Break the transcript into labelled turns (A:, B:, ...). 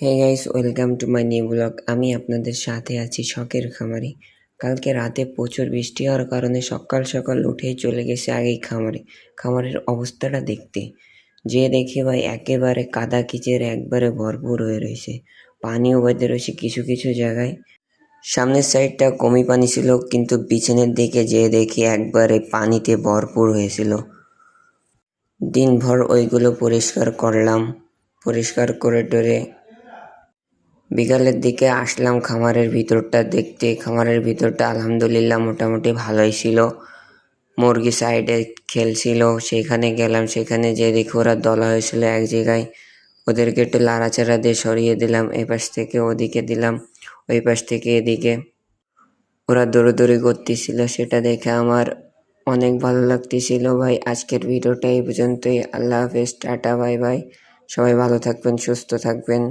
A: Hey guys welcome to my new blog আমি আপনাদের সাথে আছি শখের খামারে। কালকে রাতে প্রচুর বৃষ্টি হওয়ার কারণে সকাল সকাল উঠেই চলে গেছে আগেই খামারে। খামারের অবস্থাটা দেখতে। যে দেখে ভাই একেবারে কাদা কিচের একবারে ভরপুর হয়ে রয়েছে। পানিও বেঁধে রয়েছে কিছু কিছু জায়গায়। সামনের সাইডটা কমই পানি ছিল, কিন্তু পিছনের দিকে যে দেখি একবারে পানিতে ভরপুর হয়েছিল। দিনভর ওইগুলো পরিষ্কার করলাম। পরিষ্কার করে টরে বিকালের দিকে আসলাম, খামারের ভিতরটা দেখতে। খামারের ভিতরটা আলহামদুলিল্লাহ মোটামুটি ভালোই ছিল। মুরগি সাইডে খেলছিল সেখানে গেলাম। সেখানে যে দেখি ওরা দলা হয়েছিল এক জায়গায়। ওদেরকে একটু লাড়াচাড়া দিয়ে সরিয়ে দিলাম এই পাশ থেকে ওদিকে দিলাম, ওই পাশ থেকে এদিকে। ওরা দৌড়োদৌড়ি করতেছিল, সেটা দেখে আমার অনেক ভালো লাগতেছিল। ভাই, আজকের ভিডিওটা এই পর্যন্তই। আল্লাহ হাফেজ, টাটা, বাই বাই। সবাই ভালো থাকবেন, সুস্থ থাকবেন।